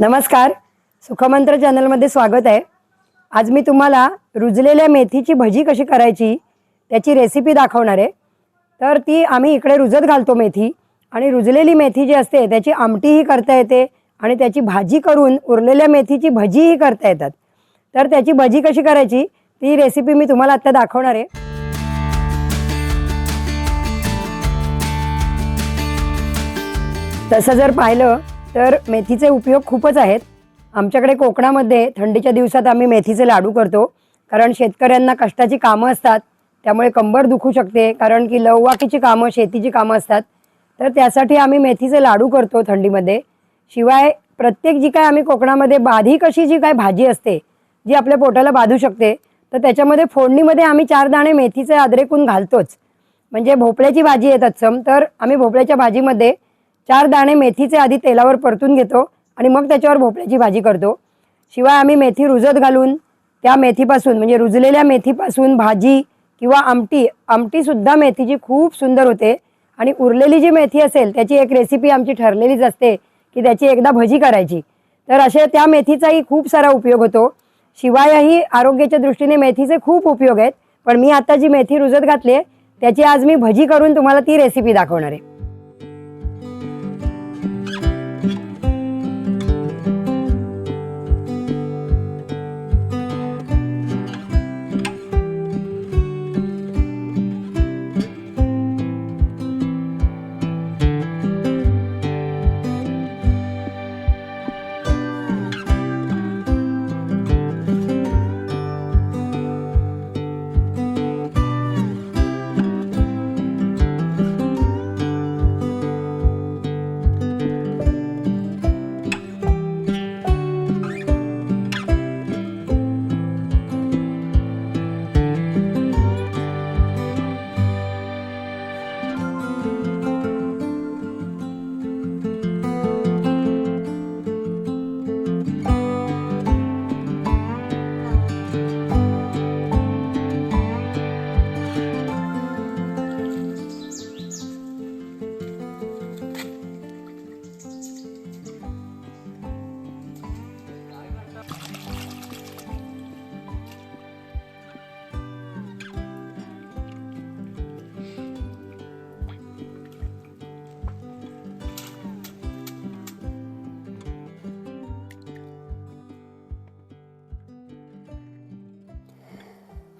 नमस्कार. सुखमंत्र चॅनलमध्ये स्वागत आहे. आज मी तुम्हाला रुजलेल्या मेथीची भजी कशी करायची त्याची रेसिपी दाखवणार आहे. तर ती आम्ही इकडे रुजत घालतो मेथी आणि रुजलेली मेथी जी असते त्याची आमटीही करता येते आणि त्याची भाजी करून उरलेल्या मेथीची भजीही करता येतात. तर त्याची भजी कशी करायची ती रेसिपी मी तुम्हाला आत्ता दाखवणार आहे. तसं जर पाहिलं तर मेथीचे उपयोग खूपच आहेत. आमच्याकडे कोकणामध्ये थंडीच्या दिवसात आम्ही मेथीचे लाडू करतो. कारण शेतकऱ्यांना कष्टाची कामं असतात. त्यामुळे कंबर दुखू शकते. कारण की लववाकीची कामं शेतीची कामं असतात. तर त्यासाठी आम्ही मेथीचे लाडू करतो थंडीमध्ये. शिवाय प्रत्येक जी काय आम्ही कोकणामध्ये बाधी कशी जी काय भाजी असते जी आपल्या पोटाला बाधू शकते तर त्याच्यामध्ये फोडणीमध्ये आम्ही चार दाणे मेथीचे अद्रेकून घालतोच. म्हणजे भोपळ्याची भाजी आहे तत्सम तर आम्ही भोपळ्याच्या भाजीमध्ये चार दाणे मेथीचे आधी तेलावर परतून घेतो आणि मग त्याच्यावर भोपळ्याची भाजी करतो. शिवाय आम्ही मेथी रुजत घालून त्या मेथीपासून म्हणजे रुजलेल्या मेथीपासून भाजी किंवा आमटी आमटीसुद्धा मेथीची खूप सुंदर होते. आणि उरलेली जी मेथी असेल त्याची एक रेसिपी आमची ठरलेलीच असते की त्याची एकदा भजी करायची. तर असे त्या मेथीचाही खूप सारा उपयोग होतो. शिवायही आरोग्याच्या दृष्टीने मेथीचे खूप उपयोग आहेत. पण मी आता जी मेथी रुजत घातली आहे त्याची आज मी भजी करून तुम्हाला ती रेसिपी दाखवणार आहे.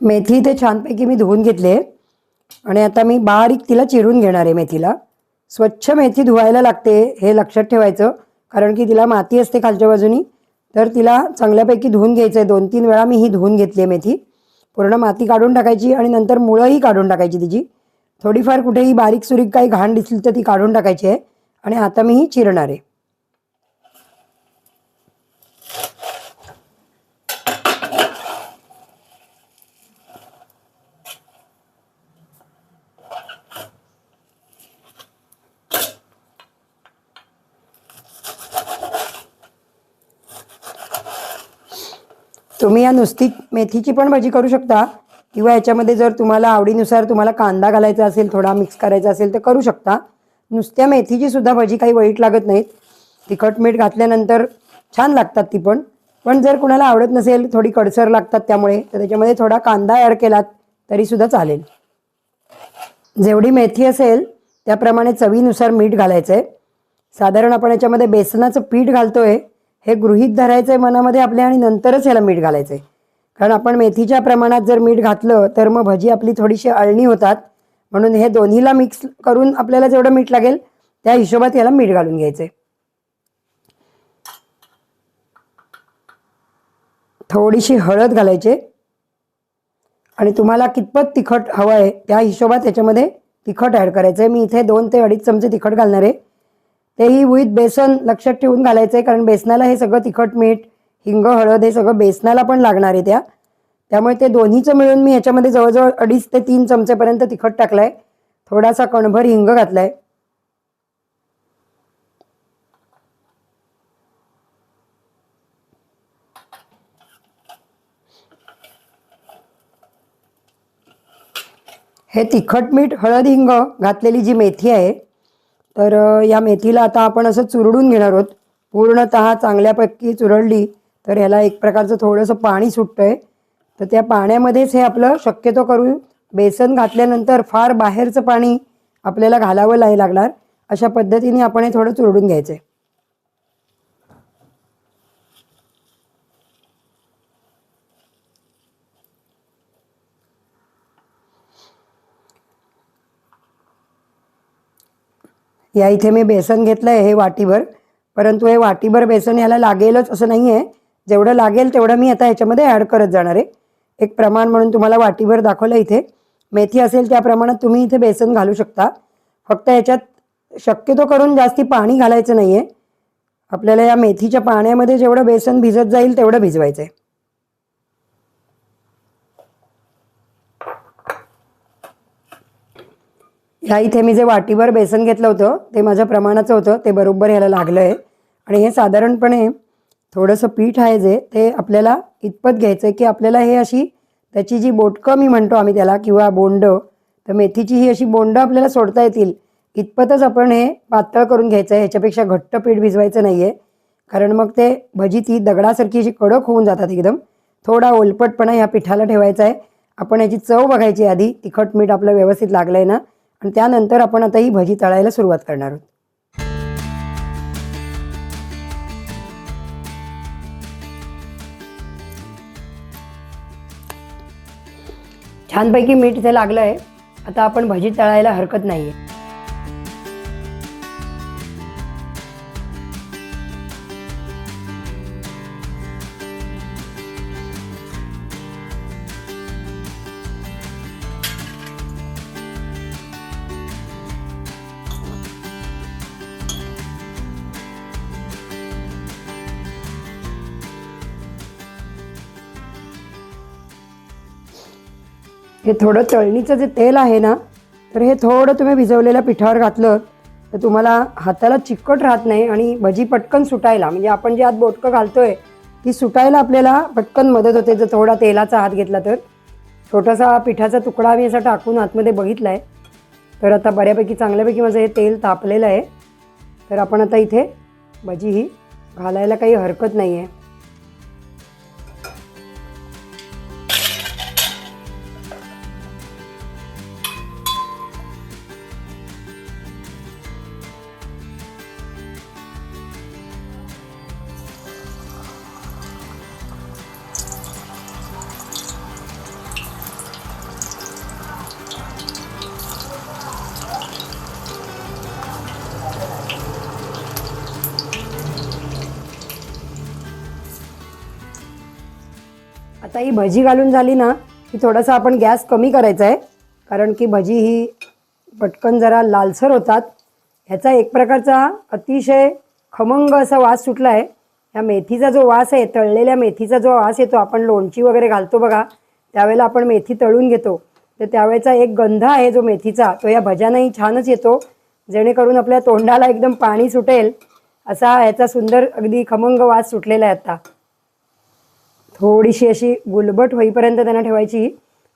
मेथी ते छानपैकी मी धुवून घेतले. आणि आता मी बारीक तिला चिरून घेणार आहे मेथीला. स्वच्छ मेथी धुवायला लागते हे लक्षात ठेवायचं. कारण की तिला माती असते खालच्या बाजूनी. तर तिला चांगल्यापैकी धुवून घ्यायचं आहे दोन तीन वेळा मी ही धुवून घेतली आहे मेथी. पूर्ण माती काढून टाकायची आणि नंतर मुळंही काढून टाकायची तिची. थोडीफार कुठेही बारीक सुरीक काही घाण दिसली तर ती काढून टाकायची आहे. आणि आता मी ही चिरणार आहे. तुम्ही या नुसती मेथीची पण भजी करू शकता किंवा याच्यामध्ये जर तुम्हाला आवडीनुसार तुम्हाला कांदा घालायचा असेल थोडा मिक्स करायचा असेल तर करू शकता. नुसत्या मेथीची सुद्धा भजी काही वाईट लागत नाहीत. तिखट मीठ घातल्यानंतर छान लागतात ती पण. पण जर कुणाला आवडत नसेल थोडी कडसर लागतात त्यामुळे तर त्याच्यामध्ये थोडा कांदा ॲड केलात तरी सुद्धा चालेल. जेवढी मेथी असेल त्याप्रमाणे चवीनुसार मीठ घालायचं आहे साधारण आपण याच्यामध्ये बेसनाचं पीठ घालतोय. हे गृहीत धरायचं आहे मनामध्ये आपल्या आणि नंतरच ह्याला मीठ घालायचं आहे कारण आपण मेथीच्या प्रमाणात जर मीठ घातलं तर मग भजी आपली थोडीशी अळणी होतात. म्हणून हे दोन्हीला मिक्स करून आपल्याला जेवढं मीठ लागेल त्या हिशोबात याला मीठ घालून घ्यायचं आहे थोडीशी हळद घालायची. आणि तुम्हाला कितपत तिखट हवं आहे त्या हिशोबात त्याच्यामध्ये तिखट ॲड करायचं आहे मी इथे दोन ते अडीच चमचे तिखट घालणार आहे. तेही विथ बेसन लक्षात ठेवून घालायचं आहे कारण बेसनाला हे सगळं तिखट मीठ हिंग हळद हे सगळं बेसनाला पण लागणार आहे त्या. त्यामुळे ते दोन्हीचं मिळून मी ह्याच्यामध्ये जवळजवळ अडीच ते तीन चमचेपर्यंत तिखट टाकलं आहे थोडासा कणभर हिंग घातला आहे हे तिखट मीठ हळद हिंग घातलेली जी मेथी आहे तर या मेथीला आता आपण असं चुरडून घेणार आहोत. पूर्णतः चांगल्यापैकी चुरडली तर ह्याला एक प्रकारचं थोडंसं पाणी सुटतं आहे तर त्या पाण्यामध्येच हे आपलं शक्यतो करून बेसन घातल्यानंतर फार बाहेरचं पाणी आपल्याला घालावं नाही लागणार. अशा पद्धतीने आपण हे थोडं चुरडून घ्यायचं आहे या इथे मी बेसन घेतलं आहे हे वाटीभर. परंतु हे वाटीभर बेसन याला लागेलच असं नाही आहे जेवढं लागेल तेवढं मी आता याच्यामध्ये ॲड करत जाणार आहे. एक प्रमाण म्हणून तुम्हाला वाटीभर दाखवलं इथे. मेथी असेल त्या प्रमाणात तुम्ही इथे बेसन घालू शकता. फक्त याच्यात शक्यतो करून जास्ती पाणी घालायचं नाही आहे आपल्याला या मेथीच्या पाण्यामध्ये जेवढं बेसन भिजत जाईल तेवढं भिजवायचं आहे ह्या इथे मी जे वाटीभर बेसन घेतलं होतं ते माझ्या प्रमाणाचं होतं ते बरोबर ह्याला लागलं आहे आणि हे साधारणपणे थोडंसं पीठ आहे जे ते आपल्याला इतपत घ्यायचं आहे की आपल्याला हे अशी त्याची जी बोटकं मी म्हणतो आम्ही त्याला किंवा बोंड तर मेथीची ही अशी बोंडं आपल्याला सोडता येतील. इतपतच आपण हे पातळ करून घ्यायचं आहे ह्याच्यापेक्षा घट्ट पीठ भिजवायचं नाही आहे कारण मग ते भजी ती दगडासारखी अशी कडक होऊन जातात एकदम. थोडा ओलपटपणा ह्या पिठाला ठेवायचा आहे आपण याची चव बघायची आधी तिखट मीठ आपलं व्यवस्थित लागलं आहे ना. आणि त्यानंतर आपण आता ही भजी तळायला सुरुवात करणार आहोत. छानपैकी मीठ इथे लागलं आहे. आता आपण भजी तळायला हरकत नाही आहे हे थोडं तळणीचं जे तेल आहे ना तर हे थोडं तुम्ही भिजवलेल्या पिठावर घातलं तर तुम्हाला हाताला चिकट राहत नाही आणि भजी पटकन सुटायला म्हणजे आपण जे आत बोटकं घालतोय ती सुटायला आपल्याला पटकन मदत होते. जर थोडा तेलाचा हात घेतला तर. छोटासा पिठाचा तुकडा आम्ही असा टाकून आतमध्ये बघितला आहे तर आता बऱ्यापैकी चांगल्यापैकी माझं हे तेल तापलेलं आहे. तर आपण आता इथे भजी ही घालायला काही हरकत नाही आहे आता ही भजी घालून झाली ना की थोडासा आपण गॅस कमी करायचा आहे कारण की भजी ही पटकन जरा लालसर होतात. ह्याचा एक प्रकारचा अतिशय खमंग असा वास सुटला आहे ह्या मेथीचा जो वास आहे तळलेल्या मेथीचा जो वास येतो आपण लोणची वगैरे घालतो बघा त्यावेळेला आपण मेथी तळून घेतो. तर त्यावेळेचा एक गंध आहे जो मेथीचा तो या भज्यांनाही छानच येतो. जेणेकरून आपल्या तोंडाला एकदम पाणी सुटेल. असा ह्याचा सुंदर अगदी खमंग वास सुटलेला आहे आता. थोडीशी अशी गुलबट होईपर्यंत त्यांना ठेवायची.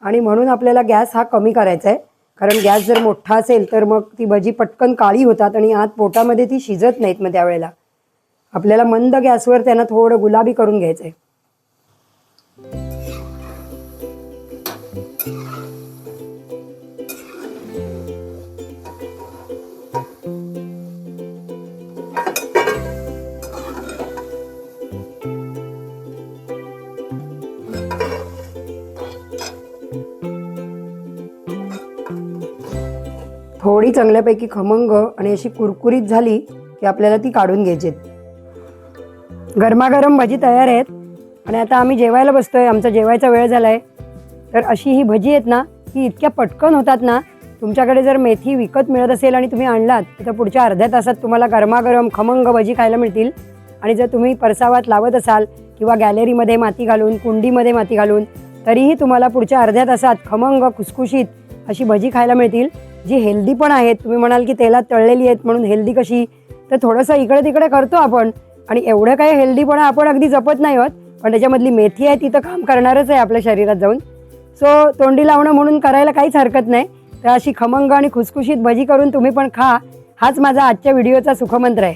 आणि म्हणून आपल्याला गॅस हा कमी करायचा आहे. कारण गॅस जर मोठा असेल तर मग ती भजी पटकन काळी होतात आणि आत पोटामध्ये ती शिजत नाहीत मग त्यावेळेला. आपल्याला मंद गॅसवर त्यांना थोडं गुलाबी करून घ्यायचं आहे थोडी चांगल्यापैकी खमंग आणि अशी कुरकुरीत झाली की आपल्याला ती काढून घ्यायची गरमागरम भजी तयार आहेत आणि आता आम्ही जेवायला बसतोय आमचा जेवायचा वेळ झालाय. तर अशी ही भजी आहेत ना ही इतक्या पटकन होतात ना तुमच्याकडे जर मेथी विकत मिळत असेल आणि तुम्ही आणलात तर पुढच्या अर्ध्या तासात तुम्हाला गरमागरम खमंग भजी खायला मिळतील. आणि जर तुम्ही परसावात लावत असाल किंवा गॅलरीमध्ये माती घालून कुंडीमध्ये माती घालून तरीही तुम्हाला पुढच्या अर्ध्या तासात खमंग खुसखुशीत अशी भजी खायला मिळतील. जी हेल्दी पण आहेत तुम्ही म्हणाल की तेलात तळलेली आहेत म्हणून हेल्दी कशी? तर थोडंसं इकडे तिकडे करतो आपण. आणि एवढं काही हेल्दीपणा आपण अगदी जपत नाही आहोत पण त्याच्यामधली मेथी आहे ती तर काम करणारच आहे आपल्या शरीरात जाऊन. सो तोंडी लावणं म्हणून करायला काहीच हरकत नाही. तर अशी खमंग आणि खुसखुशीत भजी करून तुम्ही पण खा. हाच माझा आजच्या व्हिडिओचा सुखमंत्र आहे.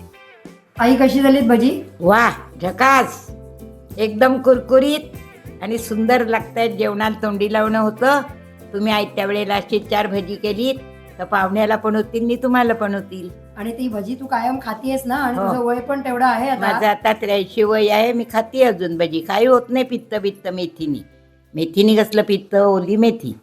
आई कशी झालीत भजी? वा झकास. एकदम कुरकुरीत आणि सुंदर लागतायत जेवणाला तोंडी लावणं होतं. तुम्ही आयत्या वेळेला अशी चार भजी केलीत. तर पाहुण्याला पण होतील आणि तुम्हाला पण होतील. आणि ती भजी तू कायम खातीयस ना? आणि हो. तुझं वय पण तेवढं आहे माझं आता आता त्र्याऐंशी वय आहे मी खाते अजून भजी. काही होत नाही पित्त बित्त मेथीनी. मेथीनी कसलं पित्त? ओली मेथी.